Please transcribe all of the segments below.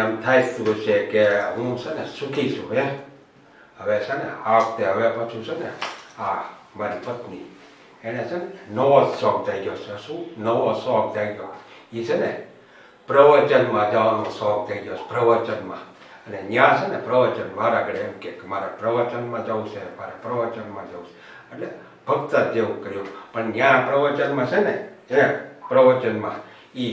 એમ થાય શું છે કે હું છે ને સુખી છું, હે? હવે છે ને આ વખતે હવે પાછું છે ને આ મારી પત્ની, એને છે ને નવો શોખ થઈ ગયો છે. શું? નવો શોખ થઈ ગયો એ છે ને પ્રવચનમાં જવાનો શોખ થઈ ગયો છે, પ્રવચનમાં. અને ત્યાં છે ને પ્રવચન મારા આગળ એમ કે મારે પ્રવચનમાં જવું છે, મારે પ્રવચનમાં જવું છે. એટલે ભક્ત જેવું કર્યું. પણ ત્યાં પ્રવચનમાં છે ને એ પ્રવચનમાં એ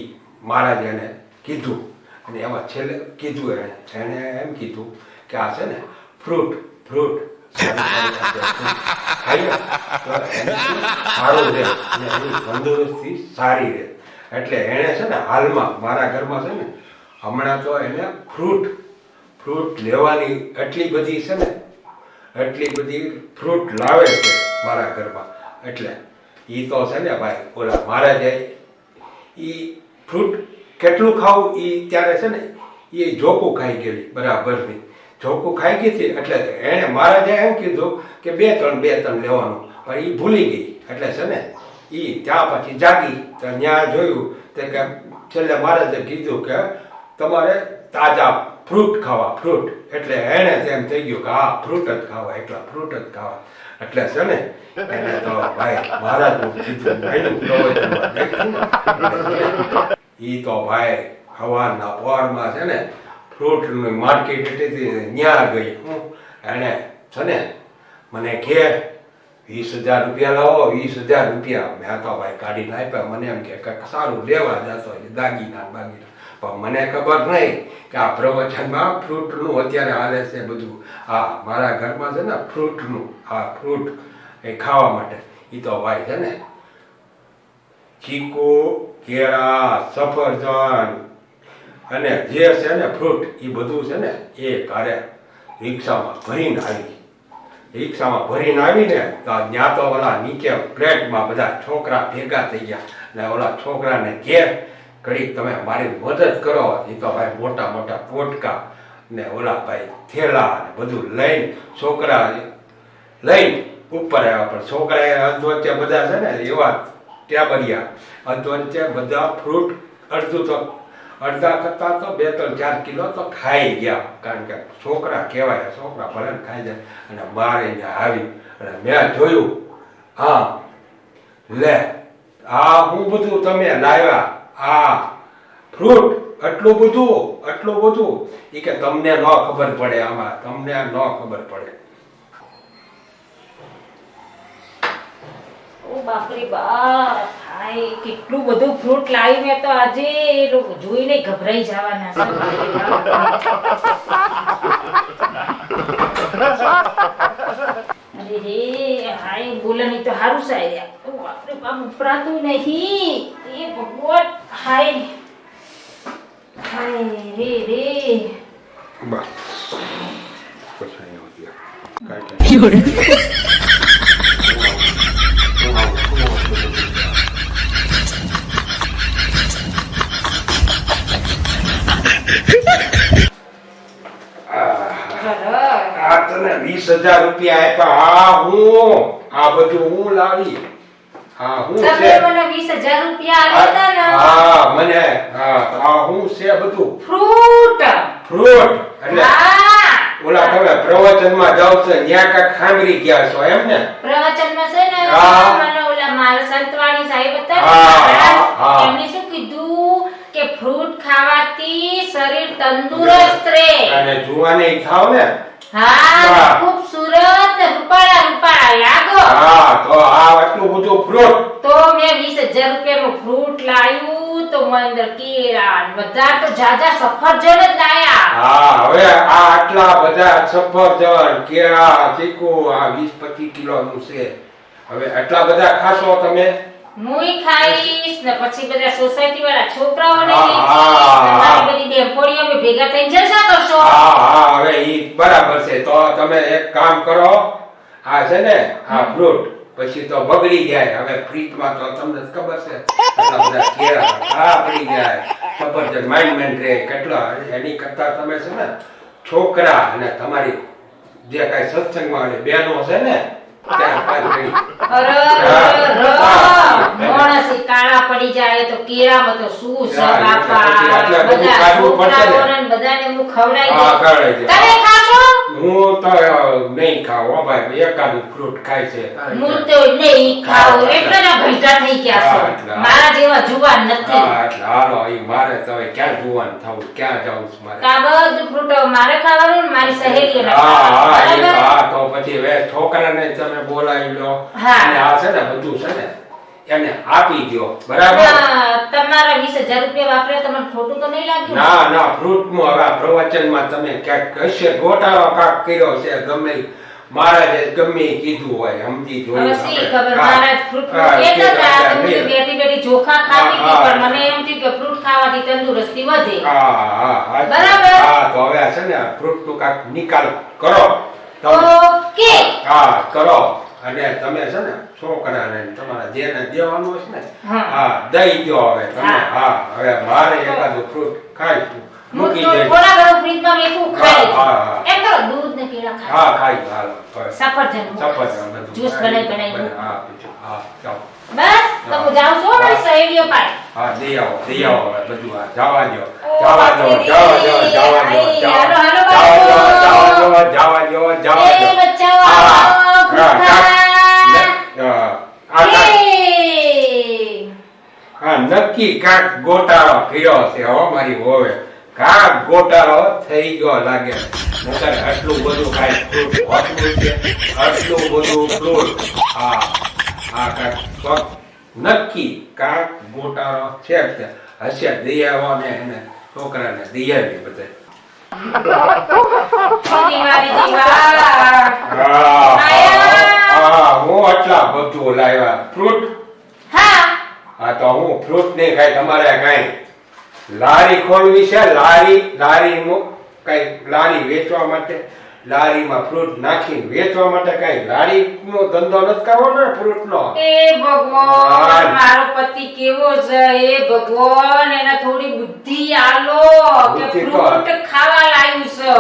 મહારાજ એને કીધું અને એમાં છેલ્લે કીધું એણે એણે એમ કીધું કે આ છે ને ફ્રૂટ ફ્રૂટ. રહે તંદુરસ્તી સારી રહે. એટલે એણે છે ને હાલમાં મારા ઘરમાં છે ને હમણાં તો એને ફ્રૂટ ફ્રૂટ લેવાની એટલી બધી છે ને, એટલી બધી ફ્રૂટ લાવે છે મારા ઘરમાં. એટલે એ તો છે ને ભાઈ, ઓલા મારા જાય એ ફ્રૂટ કેટલું ખાવું એ ત્યારે છે ને એ જોકું ખાઈ ગયેલી બરાબરની જોકું ખાઈ ગઈ હતી, એટલે એણે મહારાજે એમ કીધું કે બે ત્રણ બે ત્રણ લેવાનું. પણ એ ભૂલી ગઈ, એટલે છે ને એ ત્યાં પછી જાગી, તો ત્યાં જોયું, તે કે છેલ્લે મહારાજે કીધું કે તમારે તાજા ફ્રૂટ ખાવા, ફ્રૂટ. એટલે એણે તેમ થઈ ગયું કે હા ફ્રૂટ જ ખાવા એટલા ફ્રૂટ જ ખાવા. એટલે છે ને, એને તો ભાઈ મહારાજનું કીધું ઈ તો ભાઈ હવાના પોરમાં છે ને ફ્રૂટનું માર્કેટ હતી ત્યાં ગઈ. હું એને છે ને મને કે, વીસ હજાર રૂપિયા લાવો, વીસ હજાર રૂપિયા. મેં તો ભાઈ કાઢીને આપ્યા. મને એમ કે, કંઈક સારું લેવા જતો દાગીના બાગીના. પણ મને ખબર નહીં કે આ પ્રવચનમાં ફ્રૂટનું અત્યારે હાલે છે બધું. હા મારા ઘરમાં છે ને ફ્રૂટનું, આ ફ્રૂટ એ ખાવા માટે. એ તો ભાઈ છે ને ચીકુ, કેળા, સફરજન અને જે છે ને ફ્રૂટ એ બધું છે ને એ ઘરે રિક્ષામાં ભરીને આવી. રિક્ષામાં ભરીને આવીને તો ત્યાં તો ઓલા નીચે પ્લેટમાં બધા છોકરા ભેગા થઈ ગયા. ને ઓલા છોકરાને કે, કડીક તમે મારી મદદ કરો. એ તો ભાઈ મોટા મોટા પોટકા ને ઓલા ભાઈ થેલા ને બધું લઈને છોકરા લઈને ઉપર આવ્યા. પણ છોકરાએ વચ્ચે બધા છે ને એવા ટેબરિયા અધવચ્ચે બધા ફ્રૂટ અડધું તો, અડધા કરતા તો બે ત્રણ ચાર કિલો તો ખાઈ ગયા. કારણ કે છોકરા કહેવાય, છોકરા ભલે ખાઈ જાય, અને મારે આવી અને મેં જોયું, હા, લે, આ હું બધું તમે લાવ્યા, આ ફ્રૂટ આટલું બધું આટલું બધું. એ કે તમને ન ખબર પડે આમાં, તમને ન ખબર પડે. બાપરે બાપ. હાય કેટલું બધું ફ્રૂટ લાવી મેં તો આજે એ લોકો જોઈને ગભરાઈ જવાના. અરે રે હાય બોલની તો હારું સાહેબ. ઓ બાપરે બાપ ઉપરાતું નહીં. એ ભગવાન હાય. હાય રે રે બસ. કાંઈ કાંઈ સરસ. આ તને વીસ હજાર રૂપિયા આપ્યા. આ હું. આ બધું હું લાવી. હા હું છે. મને વીસ રૂપિયા આપ્યા ને? હા મને. હા આ હું છે બધું. ફ્રૂટ. ફ્રૂટ. એટલે ઓલા તમે પ્રવચનમાં જાવ છો ત્યાં કાંઈક ખાંગરી ગયા છો એમ ને? પ્રવચનમાં છે ને મને ઓલા મારા સંતવાણી સાહેબ હતા ને, હા, મહારાજ, હા. એમણે શું કીધું કે ફ્રૂટ ખાવાથી શરીર તંદુરસ્ત રહે. અને જુવાની થાવ ને. હા. હા. ખૂબસૂરત રૂપાળા રૂપાળા લાગો. હા તો આ આટલું બધું ફ્રૂટ તો મેં વીસ રૂપિયાનું ફ્રૂટ લાવ્યું તો મને અંદર કેળા બધા તો જાજા સફરજન જ લાયા. હા હવે આ આટલા બધા સફરજન કેળા ચીકુ આ વીસ પચીસ કિલો નું છે. હવે આટલા બધા ખાશો તમે? મુઈ ખાઈશ ને પછી બધા સોસાયટી વાળા છોકરાઓને બધી અમે ભેગા થઈને જલસા કરશો. હા હા હવે ઈ બરાબર છે. તો તમે એક કામ કરો આ છે ને આ ફ્રૂટ પછી તો બગડી જાય. હવે ફ્રીજમાં તો તમને ખબર છે. બધા કેળા હા પડી જાય. જબરજસ્ત માઇન્ડમેન્ટ રહે કેટલા એની કરતા તમે છે ને છોકરા અને તમારી જે કાંઈ સત્સંગમાં બેનો છે ને અરે. માણસ કાળા પડી જાય તો કેળામાં તો શું છે બાપા? બધું બધાને હું ખવડાવી દઉં. ખવડાવી દે. તમે ખાશો હું તો નહીં ખાવ હો ભાઈ એકાદું ફ્રૂટ ખાય છે. હું તો નહીં ખાવ એટલે. ના આ થઈ ગયા છો. મારા જેવા જુવાન નથી. હા એટલે. હાલો એ મારે તો ક્યાં જુવાન થવું ક્યાં જવું છું મારે? બધું ફ્રૂટ મારે ખાવાનું મારી સહેલીઓને હા હા તો પછી હવે છોકરાને તમે બોલાવી લો. હા. આ છે ને બધું છે ને એને આપી દો બરાબર? તમારા 20000 રૂપિયા વાપરે તમને ખોટું તો નહીં લાગ્યું? ના ના ફ્રૂટમાં હવે પ્રવચનમાં તમે ક્યાંક કશે ગોટાળો કાક કર્યો છે ગમે મહારાજે ગમે કીધું હોય સમજી જોયું હવે સી ખબર મહારાજ ફ્રૂટ કહેતા હતા કહેતા તો હું બેઠી બેઠી ચોખા ખાવી પણ મને એમ થયું કે ફ્રૂટ ખાવાથી તંદુરસ્તી વધે. હા હા બરાબર. હા તો હવે છે ને ફ્રૂટનું કાક નિકાલ કરો. ઓકે. હા કરો. અને તમે છે ને છોકરાને તમારા જેને દેવાનું છે ને હા. દઈ દો હવે તમે. હા. હવે મારે એકાદું ફ્રૂટ ખાઈશું મૂકી તો થોડા ઘણું ફ્રીજમાં મેકું ખાઈ. હા, હા, હા. એમ કરો દૂધ ને કેળા ખાઈ. હા ખાઈ હાલો સફરજન સફરજન બધું જ્યુસ બનાવી બનાવી. હા હા ચાલો બસ તો હું. જાઉં છું મારી સહેલીઓ પાસે. હા દઈ આવો દઈ આવો હવે બધું. હા જવા દો જવા દો જવા દો જવા દો જવા દો. જવા દો જવા દો જવા દો બચ્ચાઓ હા, હા, ભૂખા. હા, આ કાંઈક એ. હા નક્કી કાક ગોટાળો કર્યો છે હો મારી હોવે. કાક ગોટાળો થઈ ગયો લાગે. નકર આટલું બધું કાંઈ ફ્રૂટ હોતું છે આટલું બધું ફ્રૂટ હા હા કાક નક્કી કાક ગોટાળો છે જ હશે દયાવો ને એને છોકરાને દયાવી બધે હા હું આટલા બધું લાવ્યા. ફ્રૂટ હા તો હું ફ્રૂટ નહીં ખાય તમારે કઈ લારી ખોલવી છે? લારી લારી કઈ લારી વેચવા માટે? લારીમાં ફ્રૂટ નાખી વેચવા માટે કઈ લારી નો ધંધો નથી કરવો ને ફ્રૂટ નો એ ભગવાન મારો પતિ કેવો છે? એ ભગવાન એને થોડી બુદ્ધિ આલો કે ફ્રૂટ ખાવા લાવ્યું છે.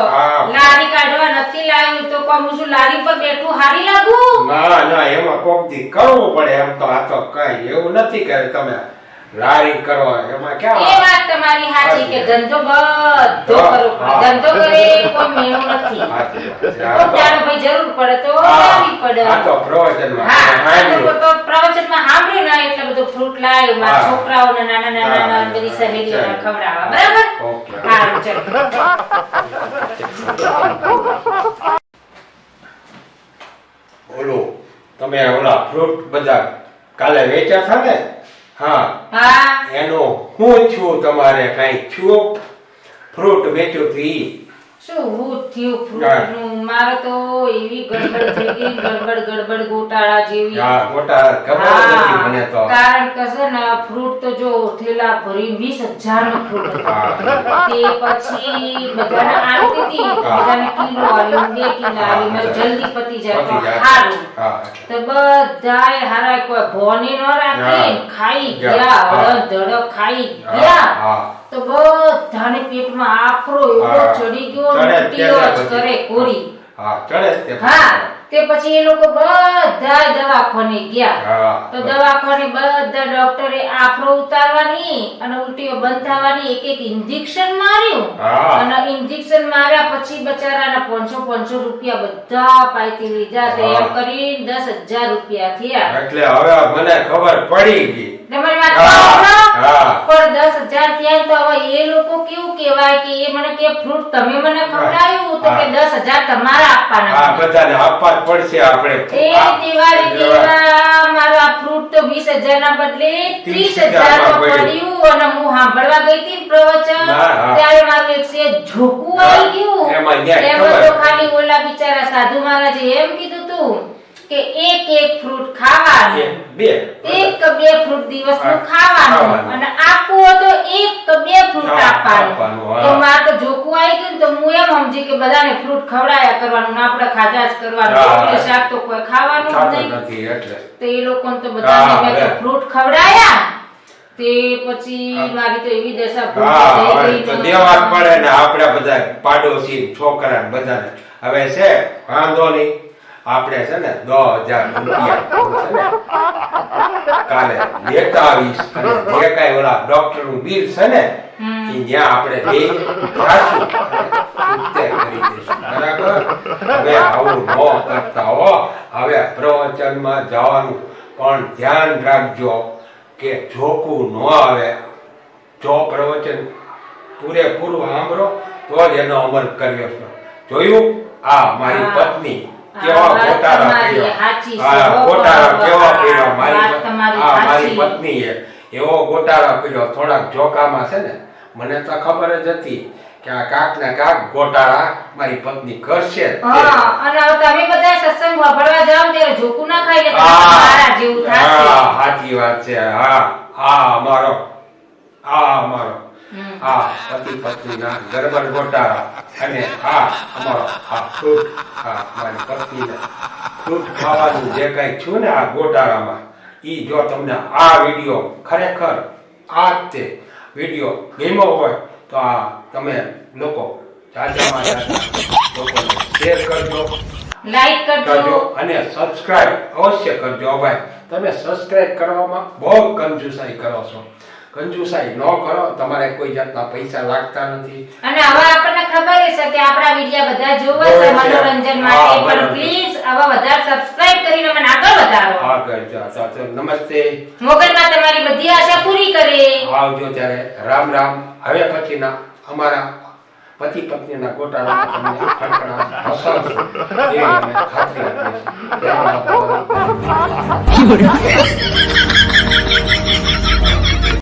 લારી કાઢવા નથી લાવ્યું તો કોમ હું શું લારી પર બેઠું હારી લાગુ? ના ના એમાં કોક દી કરવું પડે એમ તો આ તો કઈ એવું નથી કરે તમે લારી કરો એમાં એ વાત તમારી સાચી કે ધંધો બધો કરો ધંધો કરે કોઈ મેળો નથી. દાડો ભાઈ જરૂર પડે તો લાવી પડે. આ તો પ્રવચનમાં હા. તો પ્રવચનમાં સાંભળ્યું ના એટલે બધું ફ્રૂટ લાવ્યું મારા. છોકરાઓને નાના નાના બધી સહેલીઓને. ખવડાવવા. બરાબર? સારું ચલો. ઓલું તમે ઓલા ફ્રૂટ બધા કાલે વેચ્યા હતા ને હા. હા. એનો હું છું તમારે કઈ છું ફ્રૂટ વેચ્યું ઈ શું થયું ફ્રૂટનું મારે તો એવી ગડબડ થઈ ગઈ ગડબડ ગડબડ ગોટાળા જેવી. હા મોટા ખબર નથી મને તો. કારણ કે છે ને ફ્રૂટ તો જો થેલા ભરી વીસ નો ફ્રૂટ તે પછી બધાને આલતી હતી. બધાને કિલો આલ્યું બે કિલો આલ્યું મેં જલ્દી પતી જાય તો જાય. સારું તો હારા કોઈ ભોની ન રાખી ખાઈ ગયા. ધડક ખાઈ ગયા. તો બધાને પેટમાં આફરો એવો ચડી ગયો ઉલટીઓ જ કરે કોરી. હા ચડે તે હા તે પછી એ લોકો બધા દવાખાને ગયા. તો દવાખાને બધા ડોક્ટરે આફરો ઉતારવાની અને ઉલટીઓ બંધ થવાની એક એક ઇન્જેક્શન માર્યું. અને ઇન્જેક્શન માર્યા પછી બચારાના પાંચસો પાંચસો રૂપિયા બધા પાઈથી લીધા. તે એમ હા. કરી દસ હજાર રૂપિયા થયા. એટલે હવે મને ખબર પડી ગઈ. તમારી વાત હા, પણ દસ હજાર થયા તો હવે એ લોકો કેવું કહેવાય કે એ મને કે ફ્રૂટ તમે મને ખવડાવ્યું? તો કે હા. તમારા આપવાના હા બધાને આપવા જ પડશે આપણે. એ દિવાળી દેવા મારા ફ્રૂટ તો વીસ ના બદલે ત્રીસ હજારમાં પડ્યું. અને હું સાંભળવા ગઈ હતી પ્રવચન. ત્યારે મારું એક સેજ ઝોકું આવી ગયું. એમાં. તો ખાલી ઓલા બિચારા સાધુ મહારાજે એમ કીધું તું કે એક એક ફ્રૂટ ખાવાનું. બે. એક કે બે ફ્રૂટ દિવસનું ખાવાનું. અને આપવું તો એક કે બે ફ્રૂટ આપવાનું. તો મારે તો જોકું આવી ગયું તો હું એમ સમજી કે બધાને ફ્રૂટ ખવડાયા કરવાનું ને આપણે ખાધા જ કરવાનું. શાક તો કોઈ ખાવાનું જ નહીં. તો એ લોકોને તો બધાને મેં તો ફ્રૂટ ખવડાયા. તે પછી મારી તો એવી દશા થઈ ગઈ તો દેવા પડે ને આપણે બધા પાડોશી છોકરા બધાને. હવે છે વાંધો નહીં. આપણે છે ને દસ હજાર રૂપિયા કાલે લેતા આવીશ અને જે કાંઈ ઓલા ડોક્ટરનું બિલ છે ને જ્યાં આપણે બે જાશું કરી દઈશું બરાબર? હવે આવું ન કરતા હો. હવે પ્રવચનમાં જવાનું. પણ ધ્યાન રાખજો કે જોકું ન આવે. જો પ્રવચન પૂરેપૂરું સાંભળો તો જ એનો અમલ કર્યો જોયું? આ મારી પત્ની. કેવા કર્યો છે. હા હો, ગોટાળા બરાબર. કેવા કર્યો મારી વાત પત- તમારી હા, મારી પત્નીએ એવો ગોટાળા કર્યો થોડાક જોકામાં છે ને મને તો ખબર જ હતી કે આ કાક ને કાક ગોટાળા મારી પત્ની કરશે અને તમે બધા સત્સંગ વાપરવા જાઓ ત્યારે જોકું ના ખાઈ એટલે મારા જેવું થશે. હા, સાચી વાત છે. હા હા અમારો. હા અમારો. આ પતિ પત્નીના ગરબર ગોટાળા અને આ અમારો આ ફ્રૂટ આ મારી પત્નીને ફ્રૂટ ખાવાનું જે કાંઈ છું ને આ ગોટાળામાં ઈ જો તમને આ વીડિયો ખરેખર આ તે વીડિયો ગમ્યો હોય તો આ તમે લોકો જાજામાં જાજા લોકોને શેર કરજો. લાઈક કરજો. અને સબસ્ક્રાઇબ અવશ્ય કરજો ભાઈ. તમે સબસ્ક્રાઇબ કરવામાં બહુ કંજુસાઈ કરો છો. કંજુસાઈ ન કરો તમારે કોઈ જાતના પૈસા લાગતા નથી. અને હવે આપણને ખબર છે કે આપણા વિડિયા બધા જોવે છે મનોરંજન હા, માટે પણ પ્લીઝ હવે વધારે સબસ્ક્રાઇબ કરીને મને આગળ વધારો. આગળ જાતા સાચો નમસ્તે. મોગલમાં તમારી બધી આશા પૂરી કરે આવજો ત્યારે. રામ રામ. હવે પછીના અમારા પતિ પત્નીના ગોટાળા તમને ખડખડાટ હસાવશે. એ અમે ખાતરી આપીએ છીએ.